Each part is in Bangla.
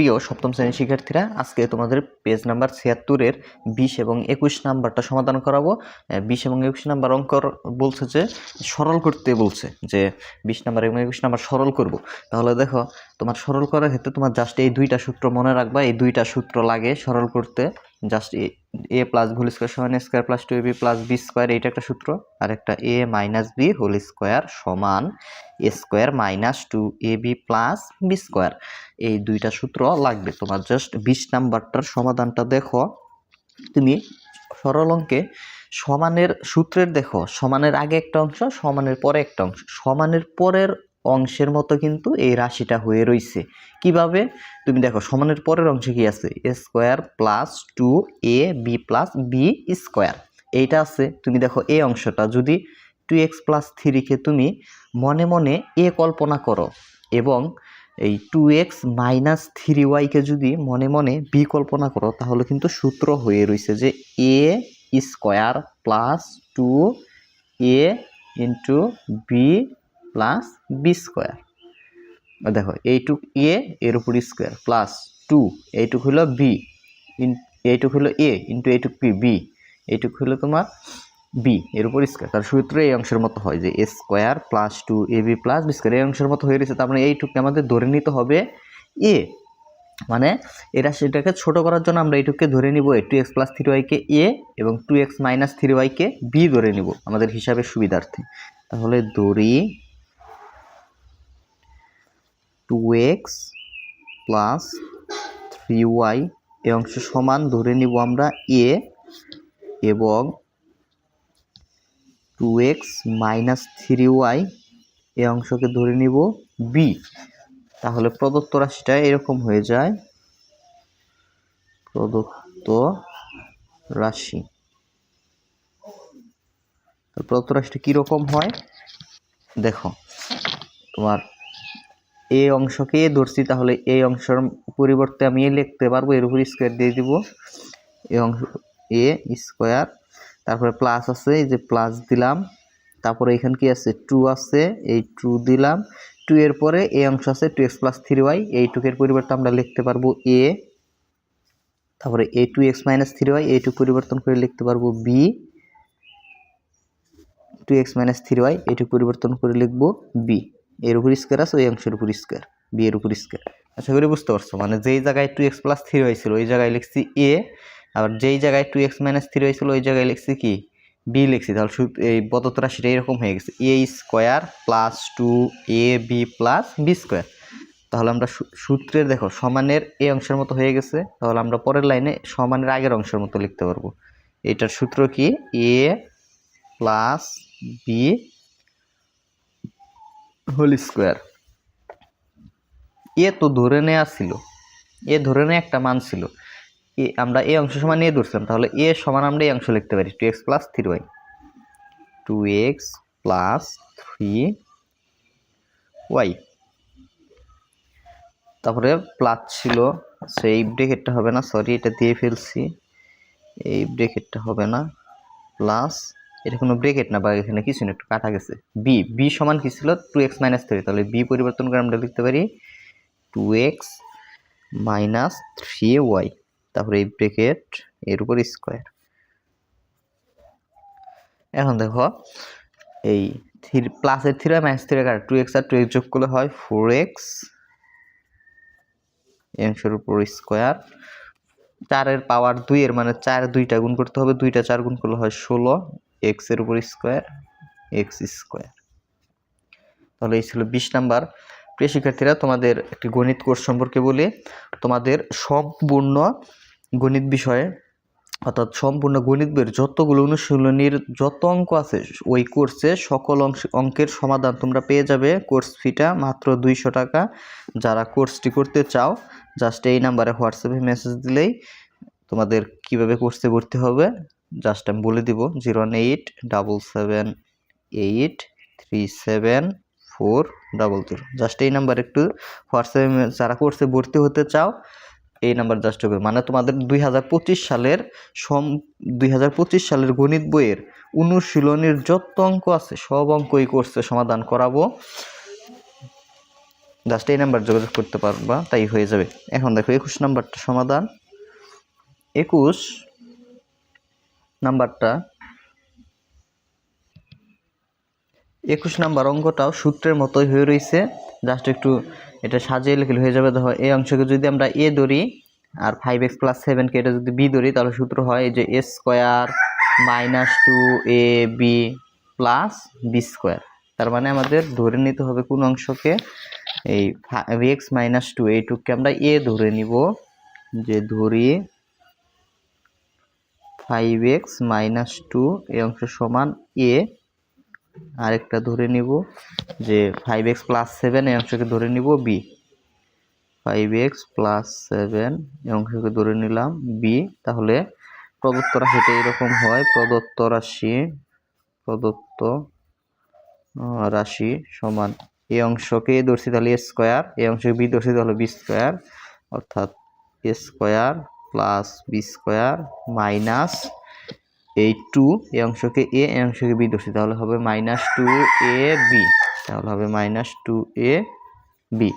প্রিয় সপ্তম শ্রেণির শিক্ষার্থীরা, আজকে তোমাদের পেজ নাম্বার ছিয়াত্তরের বিশ এবং একুশ নাম্বারটা সমাধান করাবো। বিশ এবং একুশ নাম্বার অঙ্কর বলছে যে, সরল করতে বলছে যে, বিশ নাম্বার এবং একুশ নাম্বার সরল করব। তাহলে দেখো, তোমার সরল করার ক্ষেত্রে তোমার জাস্ট এই দুইটা সূত্র মনে রাখবা, এই দুইটা সূত্র লাগে সরল করতে। Just A A plus whole square সমান square plus two B plus B square, এইটা একটা সূত্র। আর একটা A minus B whole square সমান A square minus two A B plus B square এই দুইটা সূত্র লাগবে। তোমার জাস্ট বিশ নাম্বারটার সমাধানটা দেখো। তুমি সরল অঙ্কে সমানের সূত্রের দেখো। সমানের আগে একটা অংশ, সমানের পরে একটা অংশ। সমানের পরের অংশের মতো কিন্তু এই রাশিটা হয়ে রইছে। কীভাবে? তুমি দেখো, সমানের পরের অংশে কি আছে? Square plus two A B plus B square এইটা আছে। তুমি দেখো এই অংশটা যদি টু এক্স প্লাস থ্রিকে তুমি মনে মনে এ কল্পনা করো এবং এই টু এক্স মাইনাস থ্রি ওয়াইকে যদি মনে মনে বি কল্পনা করো, তাহলে কিন্তু সূত্র হয়ে রয়েছে যে A square plus two A into B plus B square দেখো, এইটুক এ এর উপর স্কোয়ার প্লাস টু এইটুক হলো বি ইন এইটুক হলো এ ইন্টু এইটুক বি বি এইটুক হলো তোমার বি এর উপর স্কোয়ার তার সূত্র এই অংশের মতো হয় যে A square plus two A B plus B square এই অংশের মতো হয়ে রয়েছে তার মানে আমাদের ধরে নিতে হবে এ মানে এরা সেটাকে ছোট করার জন্য আমরা এইটুকুকে ধরে নিব টু এক্স প্লাস থ্রি ওয়াইকে এ এবং টু এক্স মাইনাস থ্রি ওয়াইকে বি ধরে নিব, আমাদের হিসাবের সুবিধার্থে। তাহলে দড়ি two X plus three Y এই অংশ সমান ধরে নিব আমরা এ এবং two X minus three Y এই অংশকে ধরে নিব বি তাহলে প্রদত্ত রাশিটা এরকম হয়ে যায়। প্রদত্ত রাশি। প্রদত্ত রাশিটা কীরকম হয়? দেখো, তোমার এই অংশকে ধরছি, তাহলে এই অংশের পরিবর্তে আমি এ লিখতে পারব, এর উপর স্কোয়ার দিয়ে দিব। এই অংশ, এ স্কোয়ার তারপরে প্লাস আছে, এই যে প্লাস দিলাম। তারপরে এখানে কি আছে? টু আছে, এই টু দিলাম। টু এর পরে এই অংশ আছে two X plus three Y এই টুকের পরিবর্তে আমরা লিখতে পারব এ। তারপরে A two X minus three Y এইটুক পরিবর্তন করে লিখতে পারব B two X minus three Y এইটুক পরিবর্তন করে লিখব বি এর উপর স্কোয়ার আছে, ওই অংশের উপর স্কোয়ার বি এর উপর স্কোয়ার আশা করি বুঝতে পারছ মানে যেই জায়গায় টু এক্স প্লাস থ্রি হয়েছিল, ওই জায়গায় লিখছি এ আবার যেই জায়গায় two X minus three Y ছিল ওই জায়গায় লিখছি কি? বি লিখছি, তাহলে এই বদত রাশিটা এরকম হয়ে গেছে A square plus two A B plus B square তাহলে আমরা সূত্রের দেখো, সমানের এ অংশের মতো হয়ে গেছে, তাহলে আমরা পরের লাইনে সমানের আগের অংশের মতো লিখতে পারব। এটার সূত্র কি? A plus B whole square. A তো ধরে নেওয়া ছিল। এ ধরে নেওয়া একটা মান ছিল। এ আমরা এই অংশ সমান এ ধরছিলাম, তাহলে এ সমান আমরা এই অংশ লিখতে পারি two X plus three Y two X plus three Y তারপরে প্লাস ছিল, সেই ব্রেকেটটা হবে না সরি এটা দিয়ে ফেলছি। এই ব্রেকেটটা হবে না প্লাস এটা কোনো ব্রেকেট না বা এখানে কিছু না, একটু কাটা গেছে। বি বি সমান কি ছিল? টু এক্স মাইনাস থ্রি তাহলে বি পরিবর্তন করে আমরা লিখতে পারি two X minus three Y তারপরে এই ব্রেকেট এর উপর স্কোয়ার এখন দেখো, এই থ্রি প্লাসের থ্রি ওয়াই মাইনাস থ্রি কাটা টু এক্স আর টু এক্স যোগ করলে হয় ফোর এক্স অংশের উপর স্কোয়ার চারের পাওয়ার দুইয়ের মানে চার দুইটা গুণ করতে হবে, দুইটা চার গুণ করলে হয় ষোলো। এক্সের উপর স্কোয়ার এক্স স্কোয়ার তাহলে এই ছিল বিশ নাম্বার। প্রিয় শিক্ষার্থীরা, তোমাদের একটি গণিত কোর্স সম্পর্কে বলি। তোমাদের সম্পূর্ণ গণিত বিষয়ে, অর্থাৎ সম্পূর্ণ গণিত বইয়ের যতগুলো অনুশীলনীর যত অঙ্ক আছে, ওই কোর্সে সকল অংশ অঙ্কের সমাধান তোমরা পেয়ে যাবে। কোর্স ফিটা মাত্র দুইশো টাকা। যারা কোর্সটি করতে চাও জাস্ট এই নাম্বারে হোয়াটসঅ্যাপে মেসেজ দিলেই তোমাদের কীভাবে কোর্সে ভর্তি হবে জাস্ট আমি বলে দিব zero eight double seven eight three seven four double zero just এই নাম্বার একটু হোয়াটসঅ্যাপে যারা কোর্সে ভর্তি হতে চাও, এই নাম্বার জাস্ট হবে। মানে তোমাদের দুই হাজার পঁচিশ সালের সম, দুই হাজার পঁচিশ সালের গণিত বইয়ের অনুশীলনের যত অঙ্ক আছে, সব অঙ্ক এই কোর্সে সমাধান করাবো। জাস্ট এই নাম্বার যোগাযোগ করতে পারবা, তাই হয়ে যাবে। এখন দেখো, একুশ নাম্বারটা সমাধান। একুশ নাম্বারটা। একুশ নাম্বার অঙ্কটাও সূত্রের মতোই হয়ে রয়েছে জাস্ট একটু এটা সাজিয়ে লিখলে হয়ে যাবে। দেখো এই অংশকে যদি আমরা এ ধরি আর ফাইভ এক্স প্লাস সেভেনকে এটা যদি বি ধরি, তাহলে সূত্র হয় এই যে A square minus two A B plus B square তার মানে আমাদের ধরে নিতে হবে কোন অংশকে? এই ফাইভ এক্স মাইনাস টু এইটুককে আমরা এ ধরে নিব। যে ধরি ফাইভ এক্স মাইনাস টু এই অংশ সমান এ আরেকটা ধরে নিব যে ফাইভ এক্স প্লাস সেভেন এই অংশকে ধরে নিব B five X plus seven এই অংশকে ধরে নিলাম বি তাহলে প্রদত্ত রাশিটা এরকম হয়। প্রদত্ত রাশি প্রদত্ত রাশি সমান এই অংশকে ধরছি তাহলে স্কোয়ার এই অংশকে বি ধরছি তাহলে বি স্কোয়ার অর্থাৎ square plus B square minus এই টু এই অংশকে এ এই অংশকে বি ধরছি, তাহলে হবে মাইনাস টু এ বি তাহলে হবে minus two A B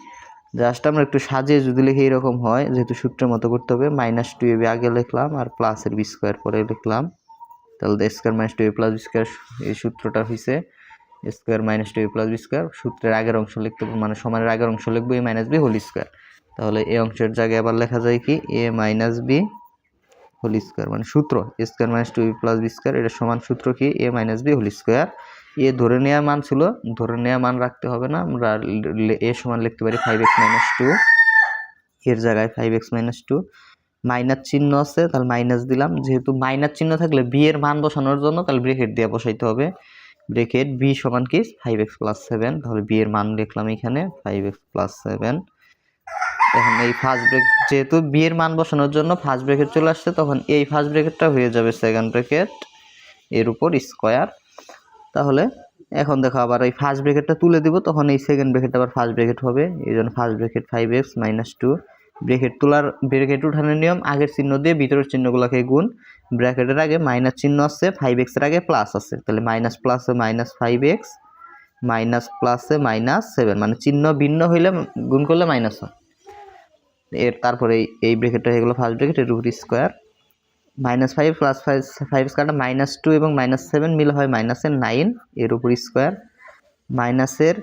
just আমরা একটু সাজিয়ে যদি লিখে এরকম হয়, যেহেতু সূত্রের মতো করতে হবে মাইনাস টু এ বি আগে লিখলাম আর প্লাসের বি স্কোয়ার পরে লিখলাম। তাহলে square minus two A plus B square এই সূত্রটা হয়েছে square minus two A plus B square সূত্রের আগের অংশ লিখতে মানে সমানের আগের অংশ লিখব A minus B whole square তাহলে এ অংশের জায়গায় আবার লেখা যায় কি? A minus B whole square মানে সূত্র। Square minus two B plus B square এটা সমান সূত্র কি? A minus B whole square A ধরে নেওয়া মান ছিল, ধরে নেওয়া মান রাখতে হবে না। আমরা এ সমান লিখতে পারি ফাইভ এক্স মাইনাস টু এর জায়গায় five X minus two minus চিহ্ন আছে, তাহলে মাইনাস দিলাম। যেহেতু মাইনাস চিহ্ন থাকলে বি এর মান বসানোর জন্য, তাহলে ব্রেকেট দিয়ে বসাইতে হবে। ব্রেকেট বি সমান কি? ফাইভ এক্স প্লাস সেভেন তাহলে বি এর মান লিখলাম এখানে ফাইভ এক্স প্লাস সেভেন এখন এই ফার্স্ট ব্রেক যেহেতু বিয়ের মান বসানোর জন্য ফার্স্ট ব্রেকেট চলে আসছে, তখন এই ফার্স্ট ব্রেকেটটা হয়ে যাবে সেকেন্ড ব্রেকেট এর উপর স্কোয়ার তাহলে এখন দেখো আবার এই ফার্স্ট ব্রেকেটটা তুলে দিব, তখন এই সেকেন্ড ব্রেকেট আবার ফার্স্ট ব্রেকেট হবে। এই জন্য first bracket five X minus two bracket তোলার ব্রেকেট উঠানোর নিয়ম, আগের চিহ্ন দিয়ে ভিতরের চিহ্নগুলোকে গুণ। ব্র্যাকেটের আগে মাইনাস চিহ্ন আছে ফাইভ এক্সের আগে প্লাস আছে। তাহলে মাইনাস প্লাসে মাইনাস ফাইভ এক্স মাইনাস প্লাসে মাইনাস সেভেন মানে চিহ্ন ভিন্ন হইলে গুণ করলে মাইনাস হয়। এর তারপরে এই- ব্রেকেটটা হয়ে গেলো ফার্স্ট ব্রেকেট উপর square minus five plus five five স্কোয়ারটা মাইনাস টু এবং মাইনাস সেভেন মিলে হয় মাইনাসের নাইন এর উপর স্কোয়ার মাইনাসের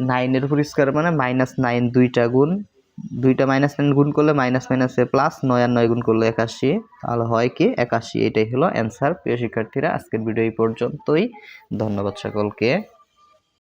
নাইনের উপর স্কোয়ার মানে মাইনাস নাইন দুইটা গুণ, দুইটা মাইনাস নাইন গুণ করলে মাইনাস মাইনাসে প্লাস নয় আর নয় গুণ করলে একাশি। তাহলে হয় কি? একাশি, এটাই হলো অ্যান্সার প্রিয় শিক্ষার্থীরা, আজকের ভিডিও এই পর্যন্তই। ধন্যবাদ সকলকে।